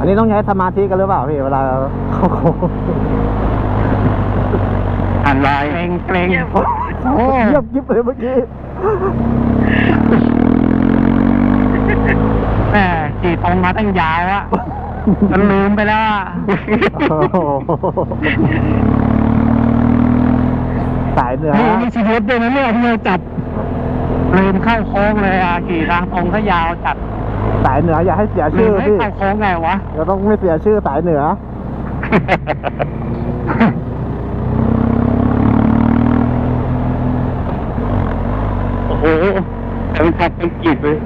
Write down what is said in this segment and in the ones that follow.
อันนี้ต้องใช้สมาธิกันหรือเปล่าพี่เวลาเข้าโค้งอันลายเกรงเกรงโอ้เงียบยิบเลยเมื่อกี้แม่ขี่ตรงมาตั้งยาวอะมันลืมไปแล้วอะโอ้โหสายเหนือนี่มีชีวิตด้วยนะเนี่ยที่เราจับลืมเข้าโค้งเลยอะขี่ทางตรงก็ยาวจัด สายเหนืออย่าให้เสียลืชื่อมให้พี่เข้าโค้งไงวะเราต้องไม่เสียชื่อสายเหนือ โอ้โหแต่มันขับเป็นกีดเลย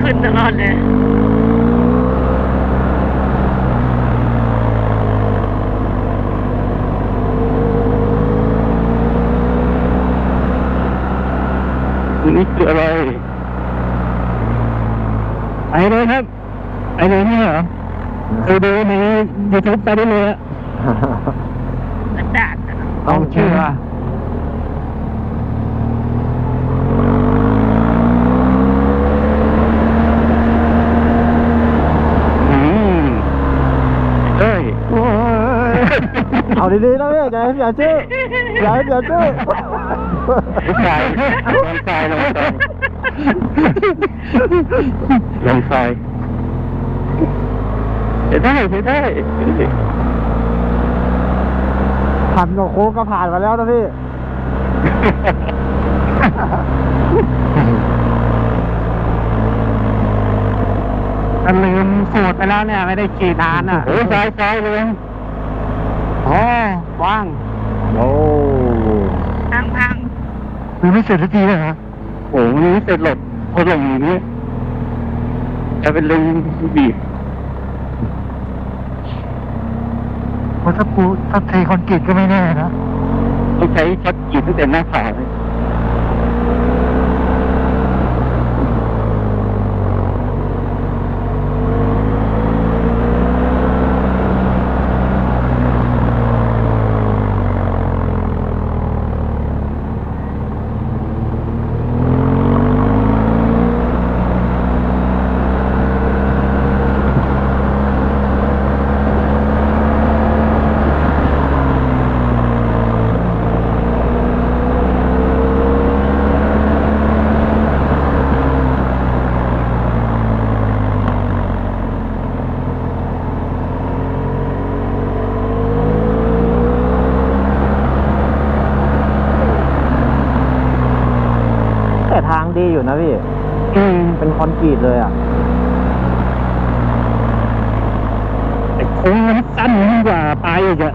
ขึ้นตลอดเลยนี่คืออะไร ไอ้เลยครับ ไอ้เลยเนี่ยเหรอเคยดูในยูทูบไปได้เลยอะกระดาษอะต้องเชื่ออืมเอ้ยโอ้ยเอาดีๆนะพี่อย่าให้เสียชื่ออย่าให้เสียชื่อลูกชายลองทรายลองทราย ลองทรายเห็นได้เห็นได้พันกว่าโค้งก็ผ่านมาแล้วนะพี่มันลืมสูตรไปแล้วเนี่ย ไม่ได้ขี่นานอะโอ้ซ้ายซ้ายเลยอ๋อว่าง โอ้ พังพังคือไม่เสร็จสักทีเลยฮะ โอ้โหมันไม่เสร็จหรอกพอลงอย่างนี้จะเป็นลืมบีบเพราะถ้าปูถ้าเทคอนกรีตก็ไม่แน่นะต้องใช้ช็อตกรีดตั้งแต่หน้าผาเลย แต่ทางดีอยู่นะพี่ อืมเป็นคอนกรีตเลยอะแต่โค้งมันสั้นยิ่งกว่าปลายอีกอะ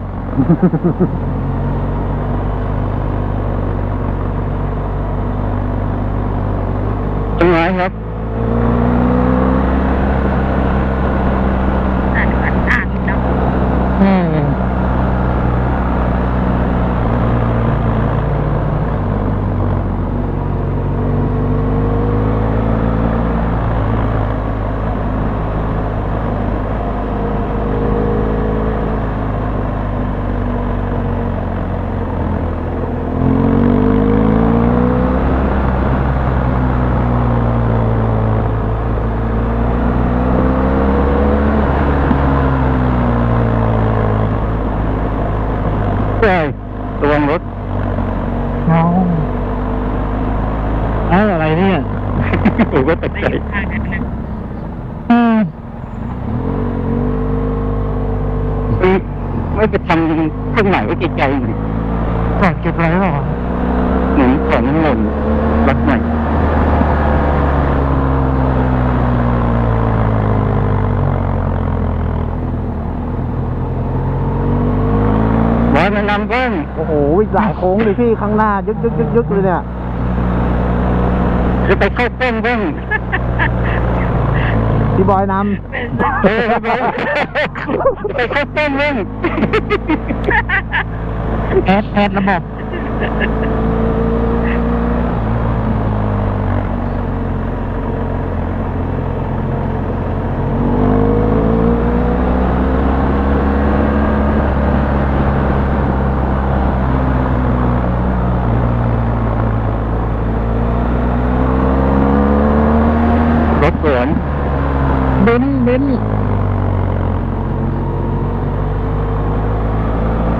ต้นไม้ครับ อ่านอ่านอ่านเนาะ อืมใช่ระวังรถ น้อง เอ้าอะไรเนี่ย ผมก็ตกไปใจอยู่ทางนั้นนะอืมไม่ไม่ไปทำเครื่องหมายไว้ไกลๆหน่อยจอดเก็บอะไรหรอเหมือนของหล่นรักใหม่บอยมานำเพิ่มโอ้โหหลายโค้งเลยพี่ข้างหน้า ยึกยึกยึกยึกเลยเนี่ย จะไปเข้าเส้นเพิ่ม พี่บอยนเป็นเออไปไปเข้าเส้นเพิ่มำแอดแอดระบบ น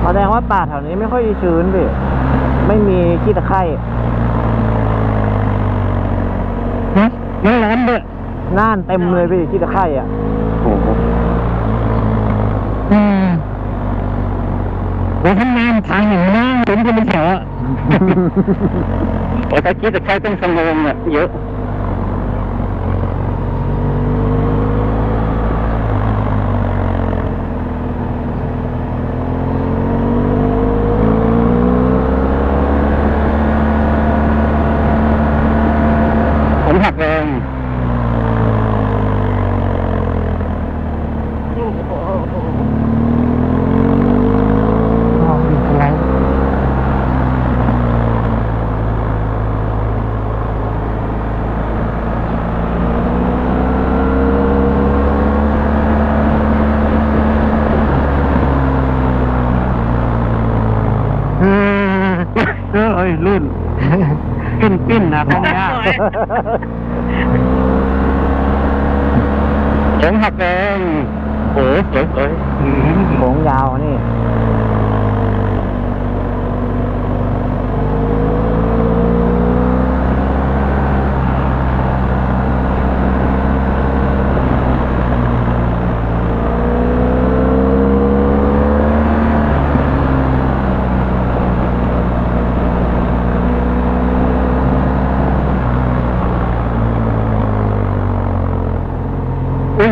แสดงว่าป่าแถวนี้ไม่ค่อยชื้นดิไม่มีขี้ตะไคร่นะมันร้อนด้วยน่านเต็มเลยพี่ขี้ตะไคร่อะโอ้โหอืมแล้วข้างนทางอย่างนี้ผมก็ไม่แถวแต่ถ้าคิดตะไคร่ต้องสงบอะเยอะ เออเอ้ยลื่น ปิ้นปิ้นนะของยากผมหักแรงโอ้สวยสวยอืมโค้งยาวนี่ อื